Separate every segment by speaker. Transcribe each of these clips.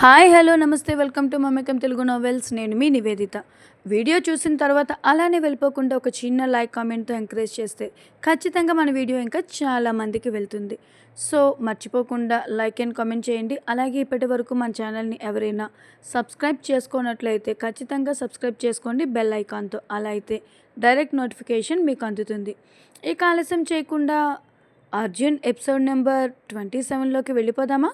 Speaker 1: Hi hello namaste welcome to Mamekam Telugu novels నేను మీ Nivedita. Video చూసిన తర్వాత అలానే వెళ్ళిపోకుండా ఒక చిన్న లైక్ కామెంట్తో ఎంకరేజ్ చేస్తే ఖచ్చితంగా మన వీడియో ఇంకా చాలా మందికి వెళ్తుంది. సో మర్చిపోకుండా లైక్ అండ్ కామెంట్ చేయండి. అలాగే ఇప్పటి వరకు మన ఛానల్ని ఎవరైనా సబ్స్క్రైబ్ చేసుకున్నట్లయితే ఖచ్చితంగా సబ్స్క్రైబ్ చేసుకోండి. బెల్ ఐకాన్తో అలా అయితే డైరెక్ట్ నోటిఫికేషన్ మీకు అందుతుంది. ఇక ఆలస్యం చేయకుండా అర్జున్ ఎపిసోడ్ నెంబర్ ట్వంటీ సెవెన్లోకి వెళ్ళిపోదామా?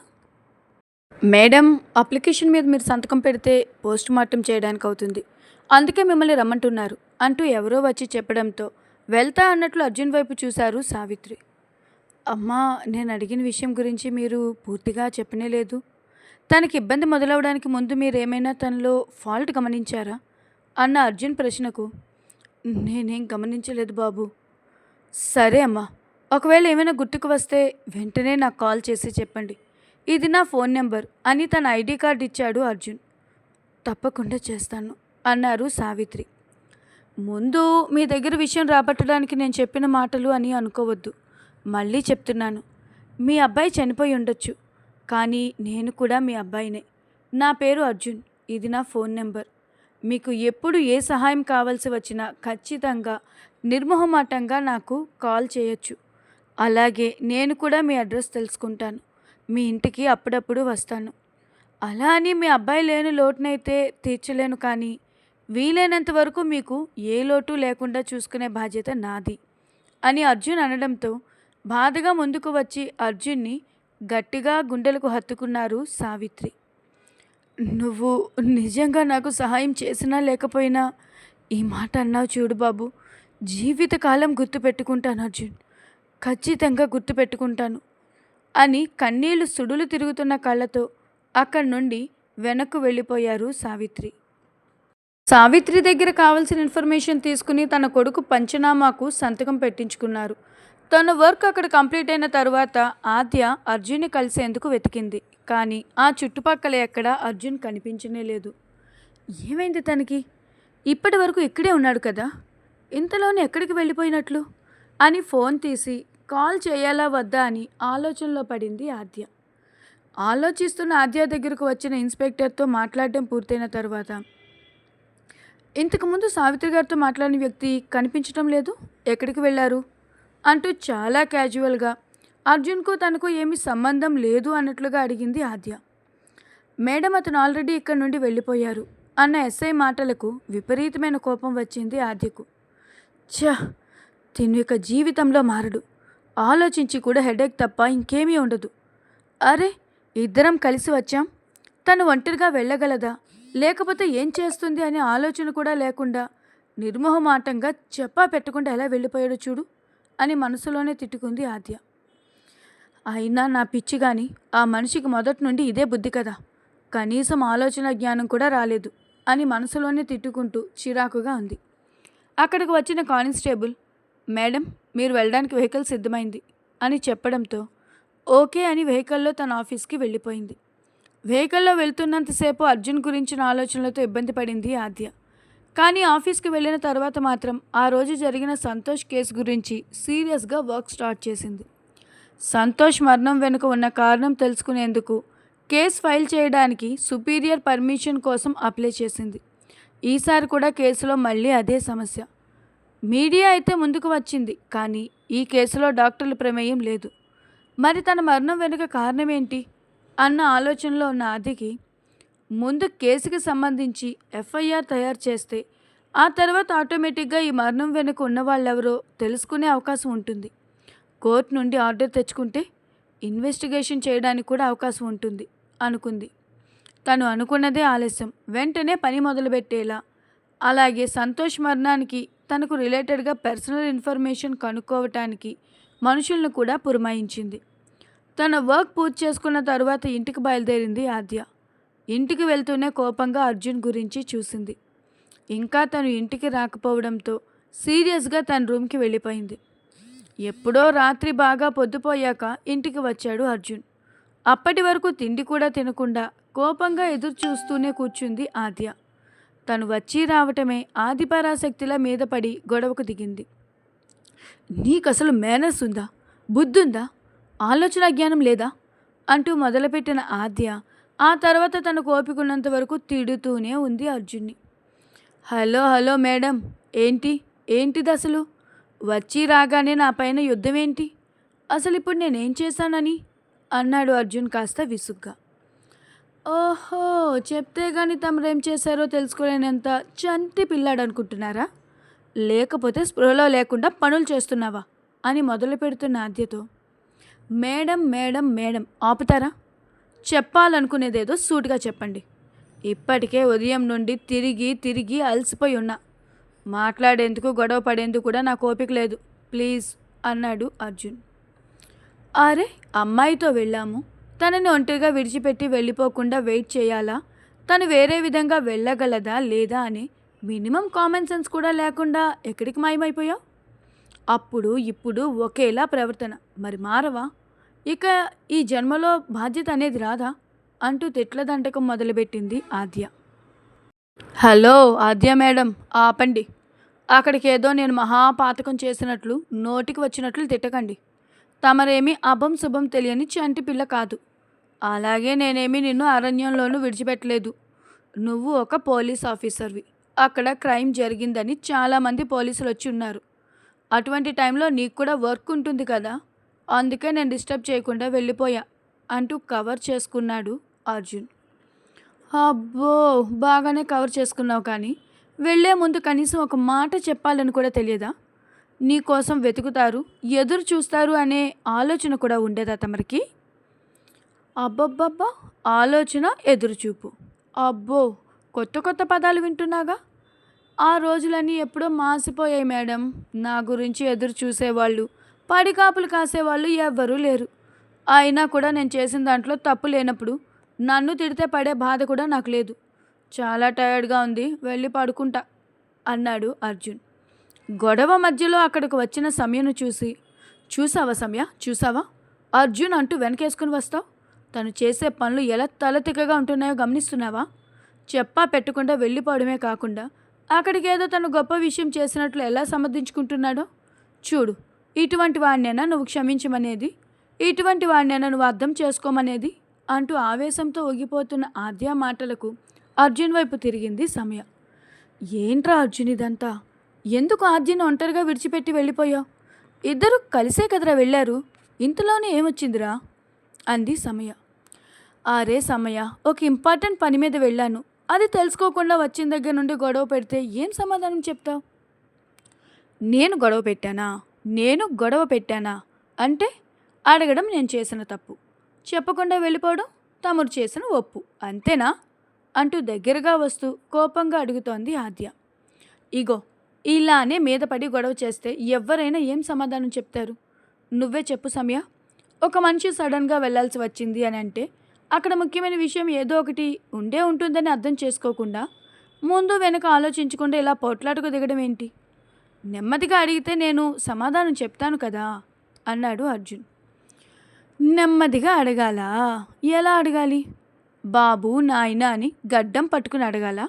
Speaker 1: మేడం అప్లికేషన్ మీద మీరు సంతకం పెడితే పోస్ట్ మార్టం చేయడానికి అవుతుంది అందుకే మిమ్మల్ని రమ్మంటున్నారు. అంటూ ఎవరో వచ్చి చెప్పడంతో వెళ్తా అన్నట్లు అర్జున్ వైపు చూశారు సావిత్రి. అమ్మా నేను అడిగిన విషయం గురించి మీరు పూర్తిగా చెప్పనే లేదు. తనకి ఇబ్బంది మొదలవడానికి ముందు మీరు ఏమైనా తనలో ఫాల్ట్ గమనించారా? అన్న అర్జున్ ప్రశ్నకు. నేనేం గమనించలేదు బాబు. సరే అమ్మా ఒకవేళ ఏమైనా గుర్తుకు వస్తే వెంటనే నాకు కాల్ చేసి చెప్పండి. ఇది నా ఫోన్ నెంబర్ అని తన ఐడి కార్డు ఇచ్చాడు అర్జున్. తప్పకుండా చేస్తాను అన్నారు సావిత్రి. ముందు మీ దగ్గర విషయం రాబట్టడానికి నేను చెప్పిన మాటలు అని అనుకోవద్దు. మళ్ళీ చెప్తున్నాను. మీ అబ్బాయి చనిపోయి ఉండొచ్చు కానీ నేను కూడా మీ అబ్బాయినే. నా పేరు అర్జున్ ఇది నా ఫోన్ నెంబర్. మీకు ఎప్పుడు ఏ సహాయం కావాల్సి వచ్చినా ఖచ్చితంగా నిర్మోహమాటంగా నాకు కాల్ చేయొచ్చు. అలాగే నేను కూడా మీ అడ్రస్ తెలుసుకుంటాను. మీ ఇంటికి అప్పుడప్పుడు వస్తాను. అలా అని మీ అబ్బాయి లేని లోటునైతే తీర్చలేను కానీ వీలైనంత వరకు మీకు ఏ లోటు లేకుండా చూసుకునే బాధ్యత నాది అని అర్జున్ అనడంతో బాధగా ముందుకు వచ్చి అర్జున్ని గట్టిగా గుండెలకు హత్తుకున్నారు సావిత్రి. నువ్వు నిజంగా నాకు సహాయం చేసినా లేకపోయినా ఈ మాట అన్నావు చూడు బాబు. జీవితకాలం గుర్తుపెట్టుకుంటాను అర్జున్. ఖచ్చితంగా గుర్తుపెట్టుకుంటాను. అని కన్నీళ్ళు సుడులు తిరుగుతున్న కళ్ళతో అక్కడి నుండి వెనక్కు వెళ్ళిపోయారు సావిత్రి. సావిత్రి దగ్గర కావాల్సిన ఇన్ఫర్మేషన్ తీసుకుని తన కొడుకు పంచనామాకు సంతకం పెట్టించుకున్నారు. తన వర్క్ అక్కడ కంప్లీట్ అయిన తర్వాత ఆద్య అర్జున్ని కలిసేందుకు వెతికింది. కానీ ఆ చుట్టుపక్కల ఎక్కడ అర్జున్ కనిపించనే లేదు. ఏమైంది తనకి? ఇప్పటి వరకు ఇక్కడే ఉన్నాడు కదా? ఇంతలోనే ఎక్కడికి వెళ్ళిపోయినట్లు? అని ఫోన్ తీసి కాల్ చేయాలా వద్దా అని ఆలోచనలో పడింది ఆద్య. ఆలోచిస్తున్న ఆద్య దగ్గరకు వచ్చిన ఇన్స్పెక్టర్తో మాట్లాడడం పూర్తయిన తర్వాత ఇంతకుముందు సావిత్రి గారితో మాట్లాడిన వ్యక్తి కనిపించడం లేదు? ఎక్కడికి వెళ్ళారు? అంటూ చాలా క్యాజువల్గా అర్జున్కు తనకు ఏమీ సంబంధం లేదు అన్నట్లుగా అడిగింది ఆద్య. మేడం అతను ఆల్రెడీ ఇక్కడ నుండి వెళ్ళిపోయారు అన్న ఎస్ఐ మాటలకు విపరీతమైన కోపం వచ్చింది ఆద్యకు. ఛ! తిను ఇక జీవితంలో మారడు. ఆలోచించి కూడా హెడేక్ తప్ప ఇంకేమీ ఉండదు. అరే ఇద్దరం కలిసి వచ్చాం. తను ఒంటరిగా వెళ్ళగలదా? లేకపోతే ఏం చేస్తుంది అనే ఆలోచన కూడా లేకుండా నిర్మోహమాటంగా చెప్పా పెట్టకుండా ఎలా వెళ్ళిపోయాడో చూడు అని మనసులోనే తిట్టుకుంది ఆద్య. అయినా నా పిచ్చి కానీ ఆ మనిషికి మొదటి నుండి ఇదే బుద్ధి కదా. కనీసం ఆలోచన జ్ఞానం కూడా రాలేదు అని మనసులోనే తిట్టుకుంటూ చిరాకుగా ఉంది అక్కడికి వచ్చిన కానిస్టేబుల్ మేడం మీరు వెళ్ళడానికి వెహికల్ సిద్ధమైంది అని చెప్పడంతో ఓకే అని వెహికల్లో తన ఆఫీస్కి వెళ్ళిపోయింది. వెహికల్లో వెళ్తున్నంతసేపు అర్జున్ గురించిన ఆలోచనలతో ఇబ్బంది పడింది ఆద్య. కానీ ఆఫీస్కి వెళ్ళిన తర్వాత మాత్రం ఆ రోజు జరిగిన సంతోష్ కేసు గురించి సీరియస్గా వర్క్ స్టార్ట్ చేసింది. సంతోష్ మరణం వెనుక ఉన్న కారణం తెలుసుకునేందుకు కేసు ఫైల్ చేయడానికి సుపీరియర్ పర్మిషన్ కోసం అప్లై చేసింది. ఈసారి కూడా కేసులో మళ్ళీ అదే సమస్య. మీడియా అయితే ముందుకు వచ్చింది కానీ ఈ కేసులో డాక్టర్ల ప్రమేయం లేదు. మరి తన మరణం వెనుక కారణం ఏంటి అన్న ఆలోచనలో ఉన్న ఆదికి ముందు కేసుకి సంబంధించి ఎఫ్ఐఆర్ తయారు చేస్తే ఆ తర్వాత ఆటోమేటిక్గా ఈ మరణం వెనుక ఉన్న వాళ్ళెవరో తెలుసుకునే అవకాశం ఉంటుంది. కోర్టు నుండి ఆర్డర్ తెచ్చుకుంటే ఇన్వెస్టిగేషన్ చేయడానికి కూడా అవకాశం ఉంటుంది అనుకుంది. తను అనుకున్నదే ఆలస్యం. వెంటనే పని మొదలుపెట్టేలా. అలాగే సంతోష్ మరణానికి తనకు రిలేటెడ్గా పర్సనల్ ఇన్ఫర్మేషన్ కనుక్కోవటానికి మనుషులను కూడా పురమాయించింది. తన వర్క్ పూర్తి చేసుకున్న తరువాత ఇంటికి బయలుదేరింది ఆద్య. ఇంటికి వెళ్తూనే కోపంగా అర్జున్ గురించి చూసింది. ఇంకా తను ఇంటికి రాకపోవడంతో సీరియస్గా తన రూమ్కి వెళ్ళిపోయింది. ఎప్పుడో రాత్రి బాగా పొద్దుపోయాక ఇంటికి వచ్చాడు అర్జున్. అప్పటి వరకు తిండి కూడా తినకుండా కోపంగా ఎదురు చూస్తూనే కూర్చుంది ఆద్య. తను వచ్చి రావటమే ఆదిపరాశక్తిల మీద పడి గొడవకు దిగింది. నీకసలు మేనస్ ఉందా బుద్ధుందా? ఆలోచన జ్ఞానం లేదా? అంటూ మొదలుపెట్టిన ఆద్య ఆ తర్వాత తను కోపికున్నంత వరకు తిడుతూనే ఉంది అర్జున్ని. Hello hello madam. ఏంటి? ఏంటిది అసలు వచ్చి రాగానే నా పైన యుద్ధం ఏంటి అసలు ఇప్పుడు నేనేం చేశానని? అన్నాడు అర్జున్ కాస్త విసుగ్గా. ఓహో చెప్తే గాని తమరేం చేశారో తెలుసుకోలేనంత చంటి పిల్లాడు అనుకుంటున్నారా లేకపోతే స్పృహలో లేకుండా పనులు చేస్తున్నావా? అని మొదలు పెడుతున్న ఆద్యతో. మేడం మేడం మేడం ఆపుతారా? చెప్పాలనుకునేదేదో సూటుగా చెప్పండి. ఇప్పటికే ఉదయం నుండి తిరిగి తిరిగి అలసిపోయి ఉన్నా. మాట్లాడేందుకు గొడవ పడేందుకు కూడా నాకు ఓపిక లేదు. ప్లీజ్ అన్నాడు అర్జున్. అరే అమ్మాయితో వెళ్ళాము. తనని ఒంటరిగా విడిచిపెట్టి వెళ్ళిపోకుండా వెయిట్ చేయాలా? తను వేరే విధంగా వెళ్ళగలదా లేదా అని మినిమం కామన్ సెన్స్ కూడా లేకుండా ఎక్కడికి మాయమైపోయావు? అప్పుడు ఇప్పుడు ఒకేలా ప్రవర్తన. మరి మారవా? ఇక ఈ జన్మలో బాధ్యత అనేది రాదా? అంటూ తిట్లదంటకం మొదలుపెట్టింది ఆద్య. హలో ఆద్య మేడం ఆపండి. అక్కడికి ఏదో నేను మహాపాతకం చేసినట్లు నోటికి వచ్చినట్లు తిట్టకండి. తమరేమీ అభం శుభం తెలియని చంటి పిల్ల కాదు. అలాగే నేనేమి నిన్ను అరణ్యంలోనూ విడిచిపెట్టలేదు. నువ్వు ఒక పోలీస్ ఆఫీసర్వి. అక్కడ క్రైమ్ జరిగిందని చాలామంది పోలీసులు వచ్చి ఉన్నారు అటువంటి టైంలో నీకు కూడా వర్క్ ఉంటుంది కదా? అందుకే నేను డిస్టర్బ్ చేయకుండా వెళ్ళిపోయా అంటూ కవర్ చేసుకున్నాడు అర్జున్. అబ్బో! బాగానే కవర్ చేసుకున్నావు కానీ వెళ్ళే ముందు కనీసం ఒక మాట చెప్పాలని కూడా తెలియదా? నీ కోసం వెతుకుతారు ఎదురు చూస్తారు అనే ఆలోచన కూడా ఉండేదా తమరికి? అబ్బబ్బబ్బా ఆలోచన ఎదురుచూపు. అబ్బో కొత్త కొత్త పదాలు వింటున్నాగా? ఆ రోజులన్నీ ఎప్పుడో మాసిపోయాయి మేడం. నా గురించి ఎదురు చూసేవాళ్ళు పడికాపులు కాసేవాళ్ళు ఎవ్వరూ లేరు. అయినా కూడా నేను చేసిన దాంట్లో తప్పు లేనప్పుడు నన్ను తిడితే పడే బాధ కూడా నాకు లేదు. చాలా టయర్డ్గా ఉంది వెళ్ళి పడుకుంటా అన్నాడు అర్జున్. గొడవ మధ్యలో అక్కడికి వచ్చిన సమయను చూసి చూసావా సమయ? చూసావా? అర్జున్ అంటూ వెనకేసుకుని వస్తావు? తను చేసే పనులు ఎలా తలతిక్కగా ఉంటున్నాయో గమనిస్తున్నావా? చెప్పా పెట్టకుండా వెళ్ళిపోవడమే కాకుండా. అక్కడికి ఏదో తను గొప్ప విషయం చేసినట్లు ఎలా సమర్థించుకుంటున్నాడో? చూడు ఇటువంటి వాడినైనా నువ్వు క్షమించమనేది? ఇటువంటి వాడినైనా నువ్వు అర్థం చేసుకోమనేది? అంటూ ఆవేశంతో ఒగిపోతున్న ఆద్య మాటలకు అర్జున్ వైపు తిరిగింది సమయ. ఏంట్రా అర్జున్ ఇదంతా? ఎందుకు ఆద్యను ఒంటరిగా విడిచిపెట్టి వెళ్ళిపోయావు? ఇద్దరు కలిసే కదరా వెళ్ళారు? ఇంతలోనే ఏమొచ్చిందిరా? అంది సమయ. అరే సమయ ఒక ఇంపార్టెంట్ పని మీద వెళ్ళాను. అది తెలుసుకోకుండా వచ్చిన దగ్గర నుండి గొడవ పెడితే ఏం సమాధానం చెప్తావు? నేను గొడవ పెట్టానా? నేను గొడవ పెట్టానా? అంటే అడగడం నేను చేసిన తప్పు. చెప్పకుండా వెళ్ళిపోవడం తమరు చేసిన ఒప్పు. అంతేనా? అంటూ దగ్గరగా వస్తూ కోపంగా అడుగుతోంది ఆద్య. ఇగో ఇలానే మీద పడి గొడవ చేస్తే ఎవరైనా ఏం సమాధానం చెప్తారు? నువ్వే చెప్పు సమయ ఒక మనిషి సడన్గా వెళ్ళాల్సి వచ్చింది అని అంటే అక్కడ ముఖ్యమైన విషయం ఏదో ఒకటి ఉండే ఉంటుందని అర్థం చేసుకోకుండా ముందు వెనక ఆలోచించకుండా ఇలా పోట్లాటకు దిగడం ఏంటి? నెమ్మదిగా అడిగితే నేను సమాధానం చెప్తాను కదా అన్నాడు అర్జున్. నెమ్మదిగా అడగాలా? ఎలా అడగాలి? బాబు నాయన అని గడ్డం పట్టుకుని అడగాల?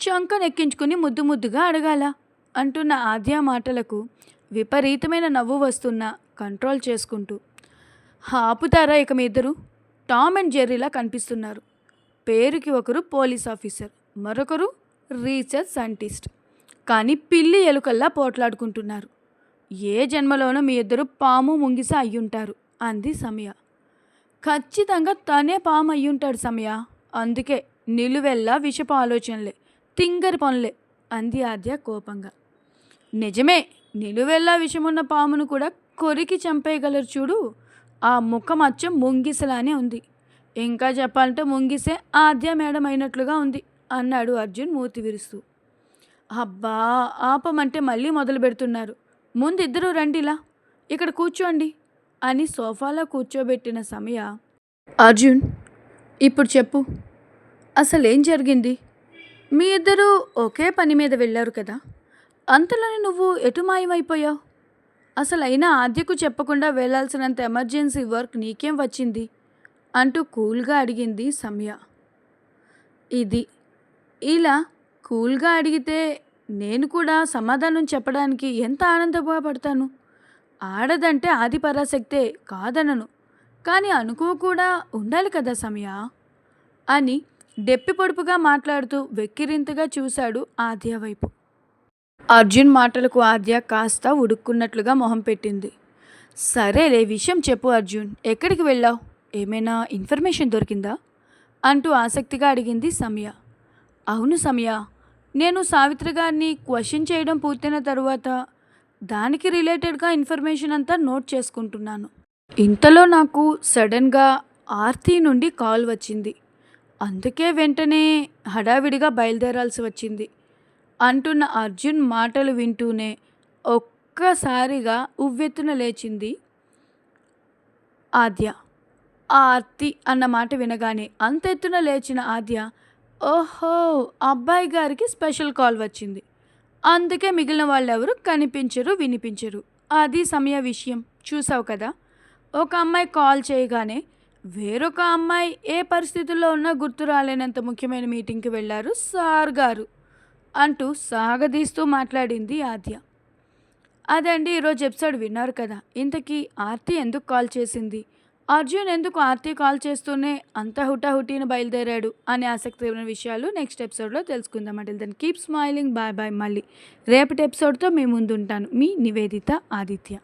Speaker 1: చంక నెక్కించుకుని ముద్దు ముద్దుగా అడగాల? అంటున్న ఆద్య మాటలకు విపరీతమైన నవ్వు వస్తున్నా కంట్రోల్ చేసుకుంటూ. ఆపుతారా ఇక మీ ఇద్దరు? టామ్ అండ్ జెర్రీలా కనిపిస్తున్నారు. పేరుకి ఒకరు పోలీస్ ఆఫీసర్ మరొకరు రీసెర్చ్ సైంటిస్ట్. కానీ పిల్లి ఎలుకల్లా పోట్లాడుకుంటున్నారు. ఏ జన్మలోనో మీ ఇద్దరు పాము ముంగిస అయ్యుంటారు అంది సమయ. ఖచ్చితంగా తనే పాము అయ్యుంటాడు సమయ. అందుకే నిలువెల్లా విషపు ఆలోచనలే తింగరి పనులే అంది ఆద్య కోపంగా. నిజమే నిలువెల్లా విషమున్న పామును కూడా కొరికి చంపేయగలరు చూడు. ఆ ముఖం అచ్చం ముంగిసలానే ఉంది. ఇంకా చెప్పాలంటే ముంగిసే ఆద్య మేడం అయినట్లుగా ఉంది అన్నాడు అర్జున్ మూతి విరుస్తూ. అబ్బా ఆపమంటే మళ్ళీ మొదలు పెడుతున్నారు. ముందు ఇద్దరు రండిలా ఇక్కడ కూర్చోండి అని సోఫాలో కూర్చోబెట్టిన సమయ. అర్జున్ ఇప్పుడు చెప్పు అసలేం జరిగింది? మీ ఇద్దరు ఒకే పని మీద వెళ్ళారు కదా అంతలోనే నువ్వు ఎటు మాయమైపోయావు? అసలైనా ఆద్యకు చెప్పకుండా వెళ్ళాల్సినంత ఎమర్జెన్సీ వర్క్ నీకేం వచ్చింది? అంటూ కూల్గా అడిగింది సమయ. ఇది. ఇలా కూల్గా అడిగితే నేను కూడా సమాధానం చెప్పడానికి ఎంత ఆనందపడతాను? ఆడదంటే ఆది పరాశక్తే కాదనను. కానీ అనుకో కూడా ఉండాలి కదా సమయ? అని డెప్పి పొడుపుగా మాట్లాడుతూ వెక్కిరింతగా చూశాడు ఆద్య వైపు. అర్జున్ మాటలకు ఆద్య కాస్త ఉడుక్కున్నట్లుగా మొహం పెట్టింది. సరేలే విషయం చెప్పు అర్జున్. ఎక్కడికి వెళ్ళావు? ఏమైనా ఇన్ఫర్మేషన్ దొరికిందా? అంటూ ఆసక్తిగా అడిగింది సమయ. అవును సమయ. నేను సావిత్రి గారిని క్వశ్చన్ చేయడం పూర్తయిన తరువాత దానికి రిలేటెడ్గా ఇన్ఫర్మేషన్ అంతా నోట్ చేసుకుంటున్నాను. ఇంతలో నాకు సడన్గా ఆర్తి నుండి కాల్ వచ్చింది. అందుకే వెంటనే హడావిడిగా బయలుదేరాల్సి వచ్చింది. అంటున్న అర్జున్ మాటలు వింటూనే ఒక్కసారిగా ఉవ్వెత్తున లేచింది. ఆద్య ఆ అత్తి అన్న మాట వినగానే అంత ఎత్తున లేచిన ఆద్య ఓహో అబ్బాయి గారికి స్పెషల్ కాల్ వచ్చింది. అందుకే మిగిలిన వాళ్ళెవరు కనిపించరు వినిపించరు. అది సమయ విషయం. చూసావు కదా? ఒక అమ్మాయి కాల్ చేయగానే వేరొక అమ్మాయి ఏ పరిస్థితుల్లో ఉన్నా గుర్తు రాలేనంత ముఖ్యమైన మీటింగ్కి వెళ్ళారు సార్ గారు. అంటూ సాగదీస్తూ మాట్లాడింది ఆద్య. అదండి ఈరోజు ఎపిసోడ్ విన్నారు కదా. ఇంతకీ ఆర్తి ఎందుకు కాల్ చేసింది? అర్జున్ ఎందుకు ఆర్తి కాల్ చేస్తూనే అంత హుటాహుటీని బయలుదేరాడు అనే ఆసక్తికరమైన విషయాలు నెక్స్ట్ ఎపిసోడ్లో తెలుసుకుందాం. అంటే దాన్ని కీప్ స్మైలింగ్. బాయ్ బాయ్ మళ్ళీ. రేపటి ఎపిసోడ్తో మీ ముందు ఉంటాను మీ నివేదిత ఆదిత్య.